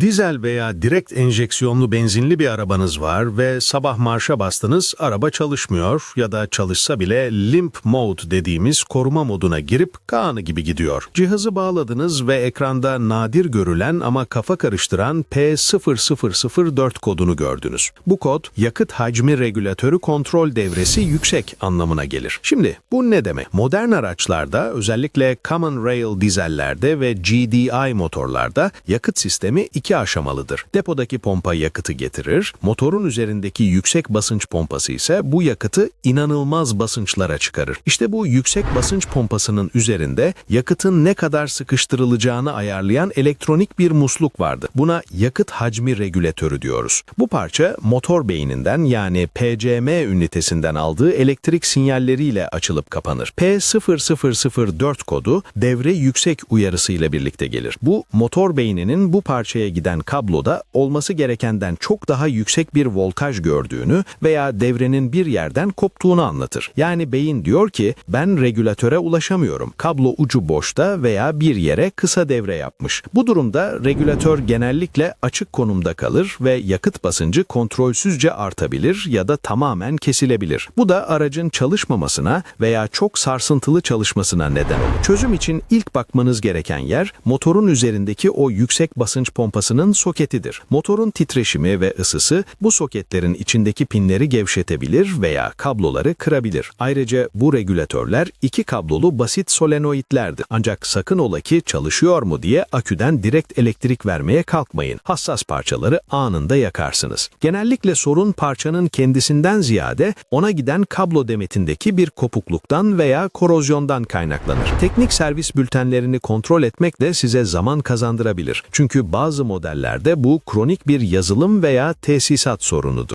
Dizel veya direkt enjeksiyonlu benzinli bir arabanız var ve sabah marşa bastınız, araba çalışmıyor ya da çalışsa bile limp mode dediğimiz koruma moduna girip kanı gibi gidiyor. Cihazı bağladınız ve ekranda nadir görülen ama kafa karıştıran P0004 kodunu gördünüz. Bu kod yakıt hacmi regülatörü kontrol devresi yüksek anlamına gelir. Şimdi bu ne demek? Modern araçlarda özellikle Common Rail dizellerde ve GDI motorlarda yakıt sistemi iki aşamalıdır. Depodaki pompa yakıtı getirir, motorun üzerindeki yüksek basınç pompası ise bu yakıtı inanılmaz basınçlara çıkarır. İşte bu yüksek basınç pompasının üzerinde yakıtın ne kadar sıkıştırılacağını ayarlayan elektronik bir musluk vardı. Buna yakıt hacmi regülatörü diyoruz. Bu parça motor beyninden yani PCM ünitesinden aldığı elektrik sinyalleriyle açılıp kapanır. P0004 kodu devre yüksek uyarısıyla birlikte gelir. Bu motor beyninin bu parçaya giden kabloda olması gerekenden çok daha yüksek bir voltaj gördüğünü veya devrenin bir yerden koptuğunu anlatır. Yani beyin diyor ki ben regülatöre ulaşamıyorum. Kablo ucu boşta veya bir yere kısa devre yapmış. Bu durumda regülatör genellikle açık konumda kalır ve yakıt basıncı kontrolsüzce artabilir ya da tamamen kesilebilir. Bu da aracın çalışmamasına veya çok sarsıntılı çalışmasına neden olur. Çözüm için ilk bakmanız gereken yer motorun üzerindeki o yüksek basınç pompasının soketidir. Motorun titreşimi ve ısısı bu soketlerin içindeki pinleri gevşetebilir veya kabloları kırabilir. Ayrıca bu regülatörler iki kablolu basit solenoidlerdir. Ancak sakın ola ki çalışıyor mu diye aküden direkt elektrik vermeye kalkmayın. Hassas parçaları anında yakarsınız. Genellikle sorun parçanın kendisinden ziyade ona giden kablo demetindeki bir kopukluktan veya korozyondan kaynaklanır. Teknik servis bültenlerini kontrol etmek de size zaman kazandırabilir. Çünkü bazı modellerde bu kronik bir yazılım veya tesisat sorunudur.